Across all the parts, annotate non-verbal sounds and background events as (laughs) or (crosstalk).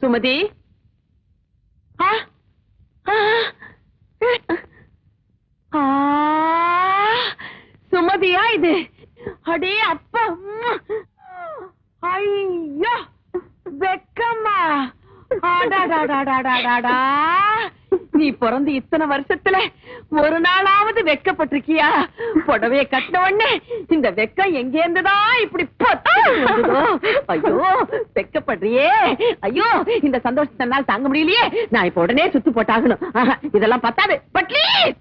சுமதி? சுமதியா இது? அடே அப்பா ஐயோ வெக்கம்மா நீ பிறந்து இத்தனை வருஷத்துல ஒரு நாளாவது வெக்கப்பட்டிருக்கியா? புடவைய கட்டின உடனே இந்த வெக்கம் எங்க இருந்துதான் இப்படி ஐயோ வெக்கப்படுறியே ஐயோ இந்த சந்தோஷத்தை தாங்க முடியலையே. நான் இப்ப உடனே சுத்து போட்டாகணும். இதெல்லாம் பத்தாது. பட்லீஸ்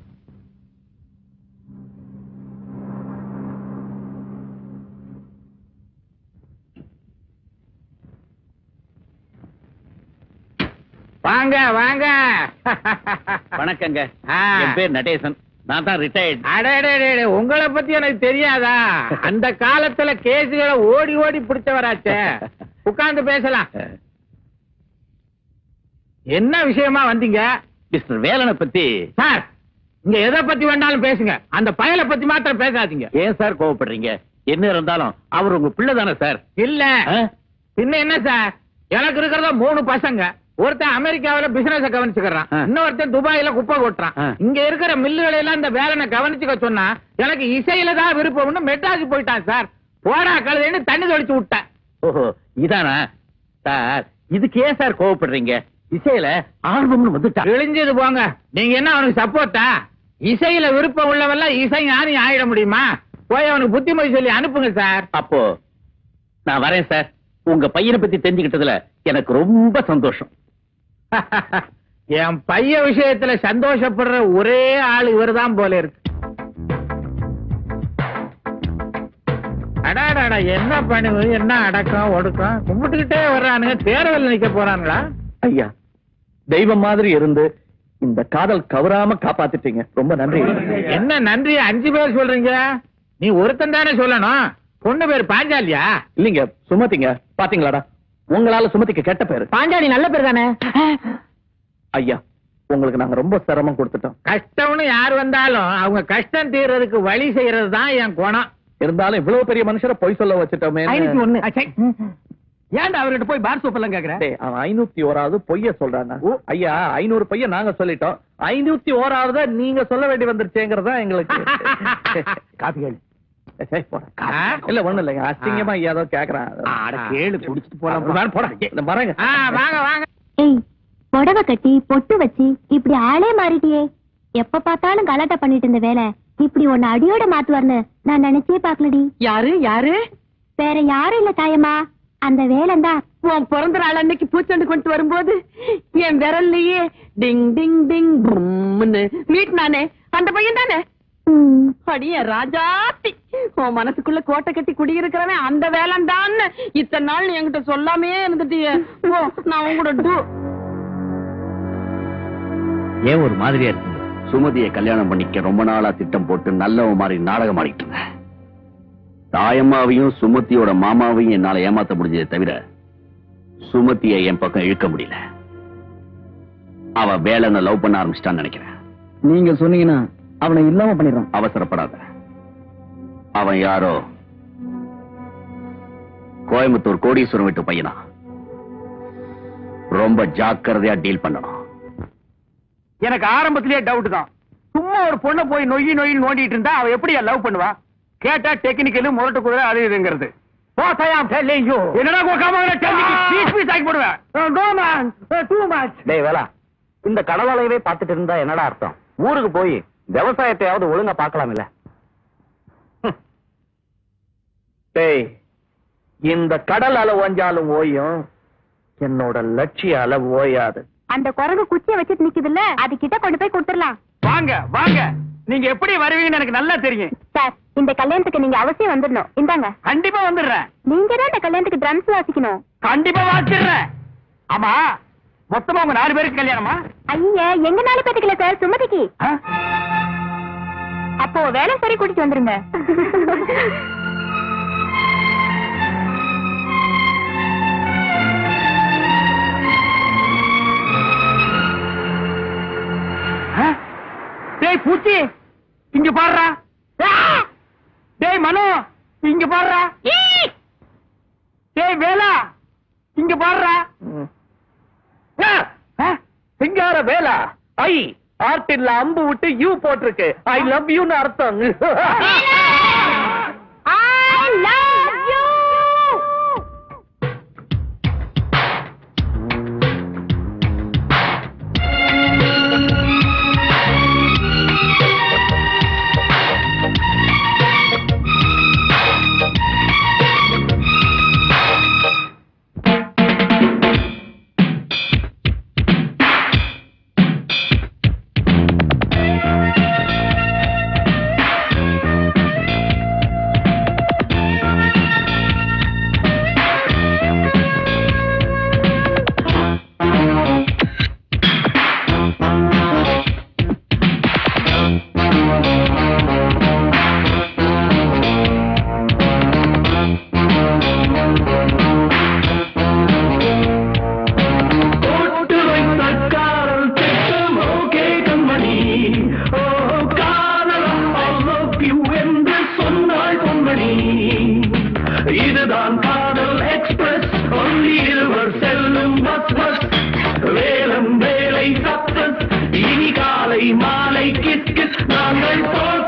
வாங்க வாங்க. வணக்கங்க. என் பேர் நடேசன். நான் தான் ரிட்டையர்ட் அடடடடே, உங்களை பத்தி எனக்கு தெரியாதா? அந்த காலத்துல கேசுகளை ஓடி ஓடி பிடிச்சவராச்சே. உட்கார்ந்து பேசலாம். என்ன விஷயமா வந்தீங்க? மிஸ்டர் வேலனை பத்தி. சார் இங்க எதை பத்தி வேணாலும் பேசுங்க. அந்த பயலை பத்தி மாத்திரம் பேசாதீங்க. ஏன் சார் கோவப்படுறீங்க? என்ன இருந்தாலும் அவர் உங்க பிள்ளை தானே சார்? இல்ல? பின்ன என்ன சார்? எனக்கு இருக்கிறத மூணு பசங்க. ஒருத்தன் அமெரிக்காவில பிசினஸ் கவனிச்சுக்கிறான். இன்னொருத்தன் துபாயில குப்பை கொட்டுறான். இங்க இருக்கிற மில்லுகளை எல்லாம் இந்த வேலனை கவனிச்சுக்க சொன்னா எனக்கு இசையில தான் விருப்பம்னு மெட்ராஸ் போயிட்டான் சார். போடா கழுதைன்னு தண்ணி தொளிச்சு விட்டேன். ஓஹோ இதானா? சார் இதுக்கு ஏன் சார் கோவப்படுறீங்க? இசையில ஆல்பம்னு வந்துட்டா. கிழிஞ்சது போங்க. நீங்க என்ன அவனுக்கு சப்போர்ட்டா இசையில விருப்பம் உள்ளவெல்லாம் இசை ஞானி ஆயிட முடியுமா? போய் அவனுக்கு புத்திமதி சொல்லி அனுப்புங்க சார். அப்போ நான் வரேன் சார். உங்க பையனை பத்தி தெரிஞ்சுக்கிட்டதுல எனக்கு ரொம்ப சந்தோஷம். (laughs) என் பைய விஷயத்துல சந்தோஷப்படுற ஒரே ஆள் இவர்தான் போல இருக்கு. அடாடாடா என்ன பண்ணுவது என்ன அடக்கம் ஒடுக்கம்? கும்பிட்டுக்கிட்டே வர்றானுங்க. தேர்தல் நிக்க போறானுங்களா? ஐயா தெய்வம் மாதிரி இருந்து இந்த காதல் கவராம காப்பாத்திட்டீங்க. ரொம்ப நன்றி. என்ன நன்றி? அஞ்சு பேர் சொல்றீங்க? நீ ஒருத்தன் தானே சொல்லணும். பொண்ணு பேர் பாஞ்சாலியா? இல்லீங்க சுமதிங்க. பாத்தீங்களாடா? உங்களால சுமதிக்கு கெட்ட பேரு. பாஞ்சாலி நல்ல பேர் தானே? ஐயா உங்களுக்கு நாங்க ரொம்ப சிரமம் கொடுத்துட்டோம். கஷ்டம்னு யார் வந்தாலும் அவங்க கஷ்டம் தீர்றதுக்கு வழி செய்யறது தான் என் குணம். இருந்தாலும் இவ்வளவு பெரிய மனுஷரை பொய் சொல்ல வச்சுட்டோமே. ஒண்ணு. ஏன்டா அவர்கிட்ட போய் பார் சூப் எல்லாம் கேக்குறேன் அவன் ஐநூத்தி ஓராவது பொய்ய சொல்றாங்க ஐயா ஐநூறு பொய்ய நாங்க சொல்லிட்டோம். ஐநூத்தி ஓராவது நீங்க சொல்ல வேண்டி வந்துருச்சேங்கிறதா எங்களுக்கு. (laughs) காப்பி. இல்ல ஒண்ணு இல்லைங்க. அசிங்கமா ஐயா ஏதோ கேக்குறான். கேளு குடிச்சிட்டு போலாம். போடா. இந்த மரங்க ஆ, வாங்க வாங்க. ஏய் புடவை கட்டி பொட்டு வச்சு இப்படி ஆளே மாறிட்டியே. எப்ப பார்த்தாலும் கலாட்டா பண்ணிட்டு இருந்த வேலை. இப்படி உன்னை அடியோட மாத்துவார்னு நான் நினைச்சே பாக்கலடி யாரு யாரு? வேற யாரும் இல்ல தாயம்மா. அந்த வேலைந்தான் உன் பிறந்த நாள் அன்னைக்கு பூச்செண்டு கொண்டு வரும்போது என் விரல்லையே டிங் டிங் டிங் பும்னு மீட்னானே அந்த பையன் தானே அடிய ராஜாத்தி. உன் மனசுக்குள்ள கோட்டை கட்டி குடியிருக்கிறவன் அந்த வேலைண்டான்னு இத்தனை நாள் நீ என்கிட்ட சொல்லாமே இருந்துட்டியே. ஓ நான் உங்களோட டூ. ஏன் ஒரு மாதிரியா இருக்கீங்க சுமதியை கல்யாணம் பண்ணிக்க ரொம்ப நாளா திட்டம் போட்டு நல்லவன் மாதிரி நாடகம் ஆடிட்டு இருந்தேன் தாயம்மாவையும் சுமதியோட மாமாவையும் என்னால ஏமாத்த முடிஞ்சதே தவிர சுமதியை என் பக்கம் இழுக்க முடியல. அவ வேலைன்னு லவ் பண்ண ஆரம்பிச்சிட்டான்னு நினைக்கிறேன். நீங்க சொன்னீங்கன்னா அவனை இல்லாம பண்ணிடுறான். அவசரப்படாத. அவன் யாரோ? கோயம்புத்தூர் கோடீஸ்வரம் வீட்டு பையனா? ரொம்ப ஜாக்கிரதையா டீல் பண்ணணும். எனக்கு ஆரம்பத்திலேயே டவுட் தான். சும்மா ஒரு பொண்ணை போய் நொய்யி நொய்யில் நோண்டிட்டு இருந்தா அவ எப்படி லவ் பண்ணுவா? கேட்டா டெக்னிக்கலு முரட்டு குதிரை அது இதுங்கிறது என்னடா கோக்காம பீஸ் பீஸ் ஆக்கி போடுவேன் டேய் வேலா இந்த கடலாலையவே பார்த்துட்டு இருந்தா என்னடா அர்த்தம்? ஊருக்கு போய் விவசாயத்தையாவது ஒழுங்கா பார்க்கலாம் இல்ல டேய் இந்த கடல் அலை ஓஞ்சாலும் ஓயும் என்னோட லட்சிய அலை ஓயாது. அந்த குரங்கு குச்சியை வச்சுட்டு நிக்குதுல்ல அது கிட்ட கொண்டு போய் கொடுத்துடலாம். வாங்க வாங்க. நீங்க எப்படி வருவீங்கன்னு எனக்கு நல்லா தெரியும். சார் இந்த கல்யாணத்துக்கு நீங்க அவசியம் வந்துடணும். இந்தாங்க. கண்டிப்பா வந்துடுறேன். நீங்க தான் இந்த கல்யாணத்துக்கு ட்ரம்ஸ் வாசிக்கணும். கண்டிப்பா வாச்சிடுறேன் ஆமா மொத்தமா உங்க நாலு பேருக்கு கல்யாணமா? ஐயா எங்க நாலு பேத்துக்கு இல்ல சார்? சுமதிக்கு. ஆ? அப்போ வேலை சரி கூட்டிட்டு வந்துருங்க. டேய் பூச்சி. இங்க பாடுறா டேய் மனு. இங்க பாடுறா டேய் வேலா. இங்க பாடுறா சிங்கார வேலா. ஐ! ஆர்டில்ல அம்பு விட்டு யூ போட்டிருக்கு. ஐ லவ் யூன்னு அர்த்தம். இதுதான் காதல் எக்ஸ்பிரஸ். ஒன்றி இருவர் செல்லும் பஸ் பஸ் வேலம் வேலை சப்தஸ் இனி காலை மாலை கிஸ் நாங்கள் போல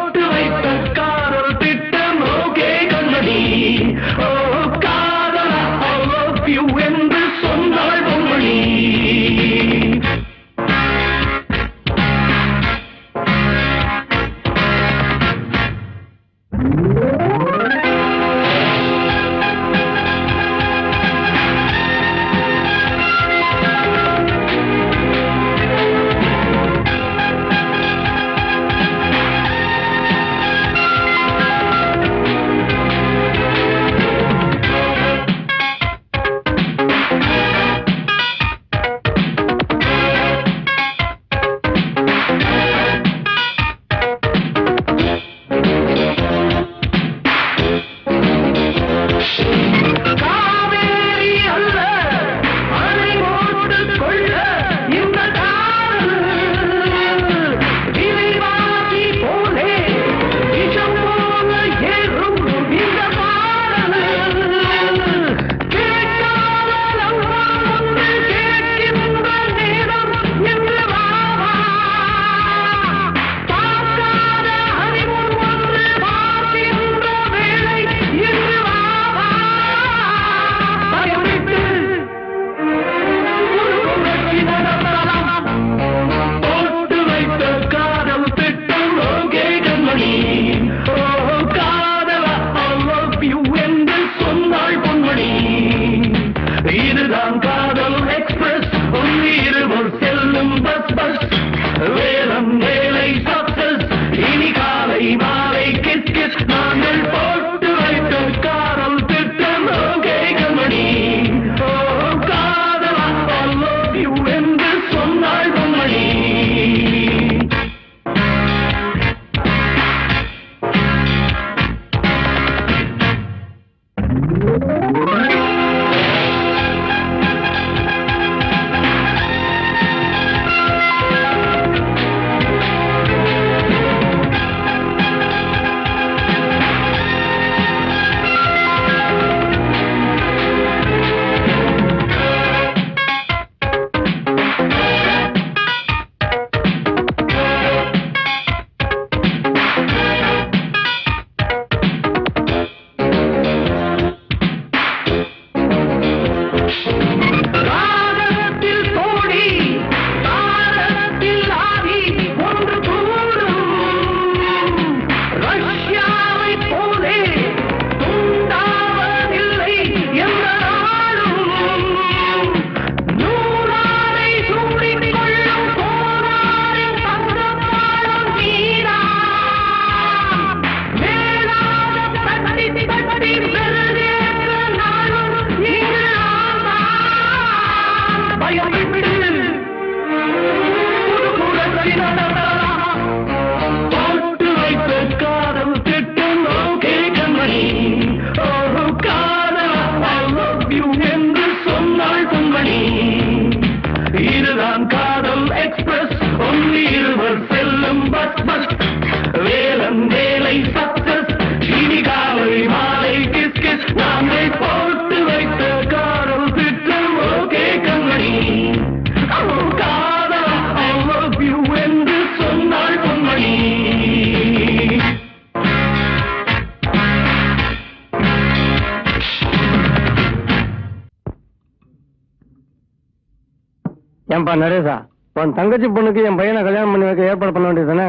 ஏன்பா நரேசா உன் தங்கச்சி பொண்ணுக்கு என் பையனை கல்யாணம் பண்ணி வைக்க ஏற்பாடு பண்ண வேண்டியது தானே?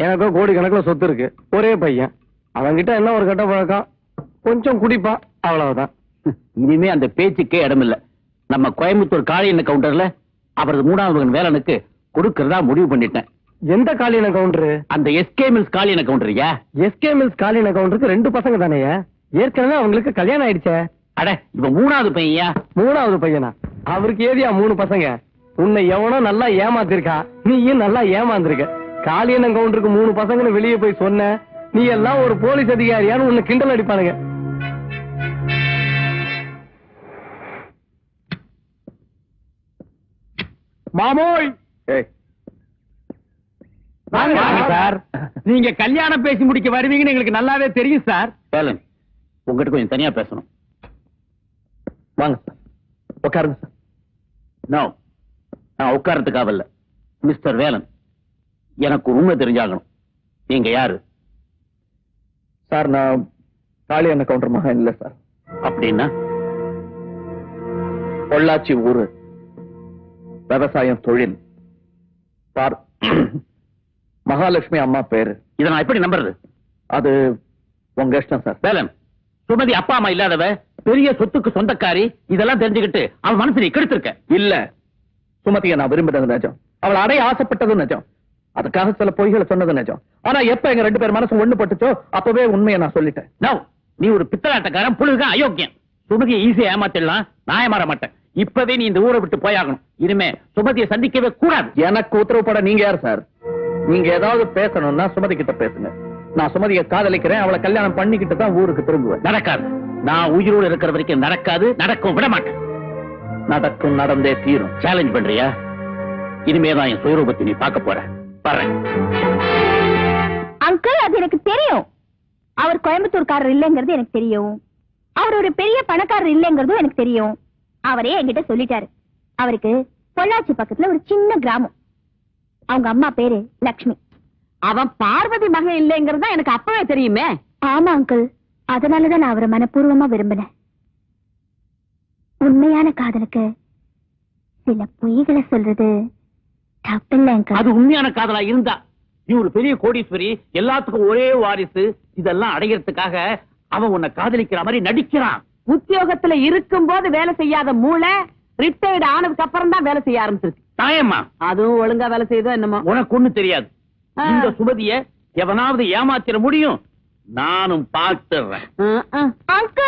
எனக்கோ கோடி கணக்குல சொத்து இருக்கு. ஒரே பையன். அவன்கிட்ட என்ன ஒரு கெட்ட பழக்கம்? கொஞ்சம் குடிப்பா அவ்வளவுதான். இனிமே அந்த பேச்சுக்கே இடமில்ல. நம்ம கோயம்புத்தூர் காளி எண்ணெய் கவுண்டர்ல அவரது மூணாவது மகன் வேலனுக்கு கொடுக்கறதா முடிவு பண்ணிட்டேன். எந்த காலின கவுண்டரு அந்த எஸ்கே மில்ஸ் காளி எண்ணெய் கவுண்டரியா எஸ்கே மில்ஸ் காலின கவுண்டருக்கு ரெண்டு பசங்க தானேயா ஏற்கனவே அவங்களுக்கு கல்யாணம் ஆயிடுச்சே. அட இவன் மூணாவது பையன்யா மூணாவது பையனா? அவருக்கு ஏதியா மூணு பசங்க? உன்னை எவனோ நல்லா ஏமாத்திருக்கா நீயும் நல்லா ஏமாந்திருக்க. காளியண்ணன் கவுண்டருக்கு மூணு பசங்கன்னு வெளியே போய் சொன்ன நீ எல்லாம் ஒரு போலீஸ் அதிகாரியான்னு உன்னை கிண்டல் அடிப்பானுங்க. மாமோய்! வாங்க, சார். நீங்க கல்யாணம் பேசி முடிக்க வருவீங்கன்னு எங்களுக்கு நல்லாவே தெரியும் சார். வேலன் உங்ககிட்ட கொஞ்சம் தனியா பேசணும். வாங்க சார். உட்காருங்க சார். நோ நான் உட்காரத்துக்காக இல்ல மிஸ்டர் வேலன் எனக்கு உண்மை தெரிஞ்சாகணும். நீங்க யாரு? சார் நான் காளி அண்ணன் கவுண்டர் மகன் இல்ல சார். அப்படின்னா? பொள்ளாச்சி ஊரு. விவசாயம் தொழில். பார் மகாலட்சுமி அம்மா பேரு. இதை நான் எப்படி நம்புறது? அது உங்க இஷ்டம் சார். வேலன் சுமதி அப்பா அம்மா இல்லாதவ பெரிய சொத்துக்கு சொந்தக்காரி இதெல்லாம் தெரிஞ்சுக்கிட்டு அவன் மனசு நீ கெடுத்திருக்க. இல்ல. சுமதியை நான் விரும்பினது நிஜம். அவளை அடைய ஆசைப்பட்டது நிஜம். அதுக்காக சில பொய்களை சொன்னது நிஜம். ஆனா எப்ப எங்க ரெண்டு பேர் மனசு ஒண்ணு பட்டுச்சோ அப்பவே உண்மையை நான் சொல்லிட்டேன். நோ நீ ஒரு பித்தலாட்டக்காரன் புழுக அயோக்கியம் சுமதியை ஈஸியா ஏமாத்திடலாம் நான் ஏமாற மாட்டேன். இப்பவே நீ இந்த ஊரை விட்டு போயாகணும். இனிமே சுமதியை சந்திக்கவே கூடாது. எனக்கு உத்தரவு போட நீங்க யார் சார்? நீங்க ஏதாவது பேசணும்னா சுமதி கிட்ட பேசுங்க. நான் சுமதியை காதலிக்கிறேன் அவளை கல்யாணம் பண்ணிக்கிட்டு தான் ஊருக்கு திரும்புவேன். நடக்காது. நான் உயிரோடு இருக்கிற வரைக்கும் நடக்காது நடக்கும் விட மாட்டேன். நடக்கும் நடந்தே தீரும். சேலஞ்ச் பண்றியா? இனிமே தான் என் சுயரூபத்தை நீ பார்க்க போற. பாரு அங்கிள் அது எனக்கு தெரியும். அவர் கோயம்புத்தூர்காரர் இல்லைங்கிறது எனக்கு தெரியும். அவர் ஒரு பெரிய பணக்காரர் இல்லைங்கிறதும் எனக்கு தெரியும். அவரே என்கிட்ட சொல்லிட்டாரு. அவருக்கு பொள்ளாச்சி பக்கத்துல ஒரு சின்ன கிராமம். அவங்க அம்மா பேரு லக்ஷ்மி. அவன் பார்வதி மகன் இல்லைங்கிறது தான் எனக்கு அப்பவே தெரியுமே. ஆமா அங்கிள் அதனாலதான் நான் அவரை மனப்பூர்வமா விரும்பினேன். உண்மையான காதலுக்கு சில பொய்களை சொல்றது தப்பில்லை அங்கிள் அது உண்மையான காதலா இருந்தா நீ ஒரு பெரிய கோடீஸ்வரி எல்லாத்துக்கும் ஒரே வாரிசு இதெல்லாம் அடையறதுக்காக அவன் உன்னை காதலிக்கிற மாதிரி நடிக்கிறான். உத்தியோகத்துல இருக்கும் போது வேலை செய்யாத மூளை ரிட்டையர்டு ஆனதுக்கு அப்புறம் தான் வேலை செய்ய ஆரம்பிச்சிருக்கு. தாயம்மா. அதுவும் ஒழுங்கா வேலை செய்யுதோ என்னமோ. உனக்கு ஒண்ணு தெரியாது. இந்த சுமதிய எவனாவது ஏமாத்திர முடியும்? நானும் பார்த்துறேன்.